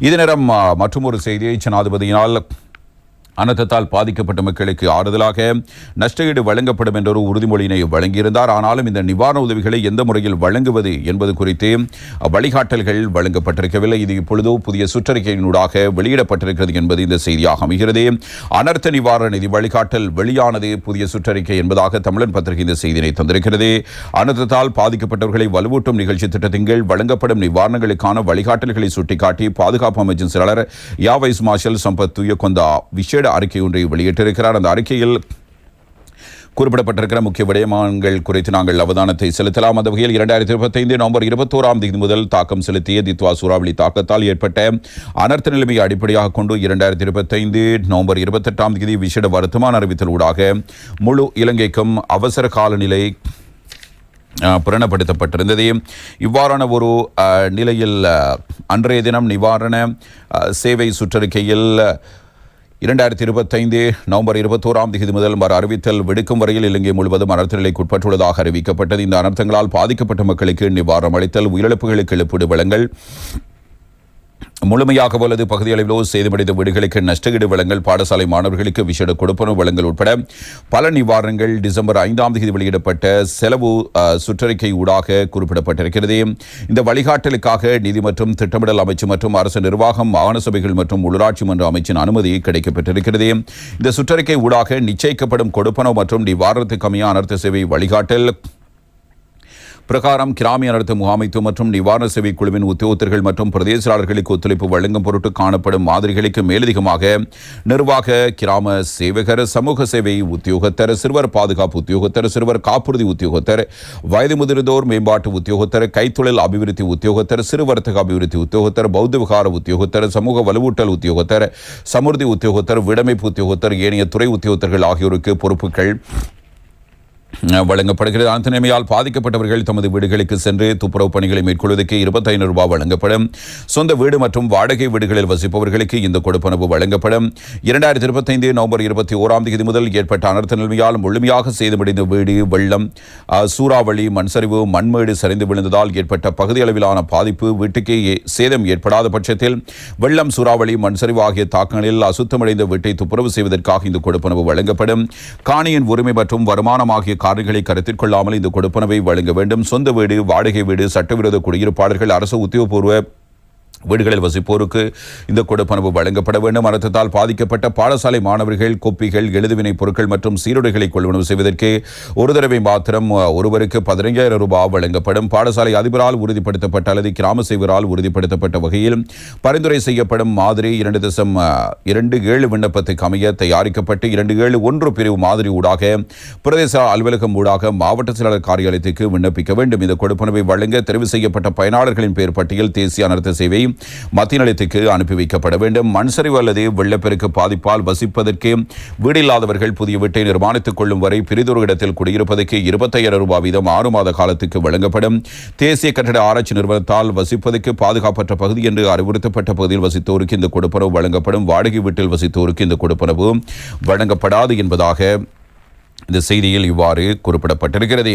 இது நேரம் மற்றும் ஒரு செய்தியை ஜனாதிபதியினால் அனர்த்தத்தால் பாதிக்கப்பட்ட மக்களுக்கு ஆறுதலாக நஷ்டஈடு வழங்கப்படும் என்ற ஒரு உறுதிமொழியினை வழங்கியிருந்தார். ஆனாலும் இந்த நிவாரண உதவிகளை எந்த முறையில் வழங்குவது என்பது குறித்து வழிகாட்டல்கள் வழங்கப்பட்டிருக்கவில்லை. இது இப்பொழுதோ புதிய சுற்றறிக்கையினூடாக வெளியிடப்பட்டிருக்கிறது என்பது இந்த செய்தியாக அமைகிறது. அனர்த்த நிவாரண நிதி வழிகாட்டல் வெளியானது புதிய சுற்றறிக்கை என்பதாக தமிழன் பத்திரிகை இந்த செய்தியினை தந்திருக்கிறது. அனர்த்தத்தால் பாதிக்கப்பட்டவர்களை வலுவூட்டும் நிகழ்ச்சி திட்டத்தின் கீழ் வழங்கப்படும் நிவாரணங்களுக்கான வழிகாட்டல்களை சுட்டிக்காட்டி பாதுகாப்பு அமைச்சின் செயலாளர் யாவைஸ் மார்ஷல் சம்பத் துயக்கொந்தா விசேட அறிக்கை ஒன்றை வெளியிட்டிருக்கிறார். அந்த அறிக்கையில் குறிப்பிடப்பட்டிருக்கிற முக்கிய விடயமானங்கள் குறித்து நாங்கள் அவதானத்தை செலுத்தலாம். அந்த வகையில் இரண்டாயிரத்தி இருபத்தைந்து நவம்பர் இருபத்தோராம் தேதி முதல் தாக்கம் செலுத்திய தித்வா சூறாவளி தாக்கத்தால் ஏற்பட்ட அனர்த்த நிலைமையை அடிப்படையாக கொண்டு இரண்டாயிரத்தி இருபத்தைந்து நவம்பர் இருபத்தெட்டாம் தேதி விசேட வருத்தமான அறிவித்தல் ஊடாக முழு இலங்கைக்கும் அவசர காலநிலை புரணப்படுத்தப்பட்டிருந்தது. இவ்வாறான ஒரு நிலையில் அன்றைய தினம் நிவாரண சேவை சுற்றறிக்கையில் இரண்டாயிரத்தி இருபத்தைந்து நவம்பர் இருபத்தோராம் தேதி முதல் மறு அறிவித்தல் விடுக்கும் வரையில் இலங்கை முழுவதும் அனர்த்தநிலைக்குட்பட்டுள்ளதாக அறிவிக்கப்பட்டது. இந்த அனர்த்தங்களால் பாதிக்கப்பட்ட மக்களுக்கு நிவாரணம் அளித்தல் உயிரிழப்புகளுக்கு இழப்பீடு வழங்கல் முழுமையாக அல்லது பகுதியளவிலோ சேதமடைந்த வீடுகளுக்கு நஷ்டஈடு வழங்கல் பாடசாலை மாணவர்களுக்கு விசேட கொடுப்பனவு வழங்கல் உட்பட பல நிவாரணங்கள் டிசம்பர் ஐந்தாம் தேதி வெளியிடப்பட்ட செலவு சுற்றறிக்கை ஊடாக குறிப்பிடப்பட்டிருக்கிறது. இந்த வழிகாட்டலுக்காக நிதி மற்றும் திட்டமிடல் அமைச்சு மற்றும் அரசு நிர்வாகம் மாகாண சபைகள் மற்றும் உள்ளாட்சி மன்ற அமைச்சின் அனுமதி கிடைக்கப்பட்டிருக்கிறது. இந்த சுற்றறிக்கை ஊடாக நிச்சயிக்கப்படும் கொடுப்பனவு மற்றும் நிவாரணத்துக்கு அமைய அனர்த்த சேவை வழிகாட்டல் பிரகாரம் கிராமிய அனர்த்த முகாமைத்துவம் மற்றும் நிவாரண சேவை குழுவின் உத்தியோகத்தர்கள் மற்றும் பிரதேசாளர்களுக்கு ஒத்துழைப்பு வழங்கும் பொருட்டு காணப்படும் மாதிரிகளுக்கு மேலதிகமாக நிர்வாக கிராம சேவகர் சமூக சேவை உத்தியோகத்தர் சிறுவர் பாதுகாப்பு உத்தியோகத்தர் சிறுவர் காப்புறுதி உத்தியோகத்தர் வயது முதிர்ந்தோர் மேம்பாட்டு உத்தியோகத்தர் கைத்தொழில் அபிவிருத்தி உத்தியோகத்தர் சிறு வர்த்தக அபிவிருத்தி உத்தியோகத்தர் பௌத்த விகார உத்தியோகத்தர் சமூக வலுவூட்டல் உத்தியோகத்தர் சமுர்தி உத்தியோகத்தர் விடமைப்பு உத்தியோகத்தர் ஏனைய துறை உத்தியோகத்தர்கள் ஆகியோருக்கு பொறுப்புகள். வழங்கப்படுகிறது. அந்த நிலைமையால் பாதிக்கப்பட்டவர்கள் தமது வீடுகளுக்கு சென்று துப்புரவு பணிகளை மேற்கொள்வதற்கு இருபத்தைந்து ரூபாய் வழங்கப்படும். சொந்த வீடு மற்றும் வாடகை வீடுகளில் வசிப்பவர்களுக்கு இந்த கொடுப்பனவு வழங்கப்படும். இரண்டாயிரத்தி இருபத்தைந்து நவம்பர் இருபத்தி ஓராம் தேதி முதல் ஏற்பட்ட அனர்த்த நிலைமையால் முழுமையாக சேதமடைந்த வீடு வெள்ளம் சூறாவளி மண்சரிவு மண்மேடு சரிந்து விழுந்ததால் ஏற்பட்ட பகுதி அளவிலான பாதிப்பு வீட்டுக்கு சேதம் ஏற்படாத பட்சத்தில் வெள்ளம் சூறாவளி மண்சரிவு ஆகிய தாக்கங்களில் அசுத்தமடைந்த வீட்டை துப்புரவு செய்வதற்காக இந்த கொடுப்பனவு வழங்கப்படும். காணியின் உரிமை மற்றும் வருமானம் ஆகிய காரணிகளை கருத்தில் கொள்ளாமல் இந்த கொடுப்பனவை வழங்க வேண்டும். சொந்த வீடு வாடகை வீடு சட்டவிரோத குடியிருப்பாளர்கள் அரசு உத்தியோகபூர்வ வீடுகளில் வசிப்போருக்கு இந்த கொடுப்பனவு வழங்கப்பட வேண்டும். அர்த்தத்தால் பாதிக்கப்பட்ட பாடசாலை மாணவர்கள் கொப்பிகள் எழுதுவினை பொருட்கள் மற்றும் சீருடைகளை கொள்வனவு செய்வதற்கு ஒரு தடவை மாத்திரம் ஒருவருக்கு பதினைஞ்சாயிரம் ரூபாய் வழங்கப்படும். பாடசாலை அதிபரால் உறுதிப்படுத்தப்பட்ட அல்லது கிராம சேவரால் உறுதிப்படுத்தப்பட்ட வகையில் பரிந்துரை செய்யப்படும் மாதிரி இரண்டு தசம் இரண்டு ஏழு விண்ணப்பத்துக்கு அமைய தயாரிக்கப்பட்டு இரண்டு ஏழு ஒன்று பிரிவு மாதிரி ஊடாக பிரதேச அலுவலகம் ஊடாக மாவட்ட செயலாளர் காரியாலயத்துக்கு விண்ணப்பிக்க வேண்டும். இந்த கொடுப்பனவை வழங்க தெரிவு செய்யப்பட்ட பயனாளர்களின் பெயர் பட்டியல் தேசிய அனர்த்த சேவை மத்திய நிலையத்துக்கு அனுப்பி வைக்கப்பட வேண்டும். மண் சரிவு அல்லது வெள்ளப்பெருக்கு பாதிப்பால் வசிப்பதற்கு வீடு இல்லாதவர்கள் புதிய வீட்டை நிர்மாணித்துக் கொள்ளும் வரை பிரிதொரு இடத்தில் குடியிருப்பதற்கு இருபத்தையாயிரம் ரூபாய் வீதம் ஆறு மாத காலத்துக்கு வழங்கப்படும். தேசிய கட்டட ஆராய்ச்சி நிறுவனத்தால் வசிப்பதற்கு பாதுகாப்பற்ற பகுதி என்று அறிவுறுத்தப்பட்ட பகுதியில் வசித்தோருக்கு இந்த கொடுப்பனவு வழங்கப்படும். வாடகை வீட்டில் வசித்தோருக்கு இந்த கொடுப்பனவு வழங்கப்படாது என்பதாக இந்த செய்தியில் இவ்வாறு குறிப்பிடப்பட்டிருக்கிறது.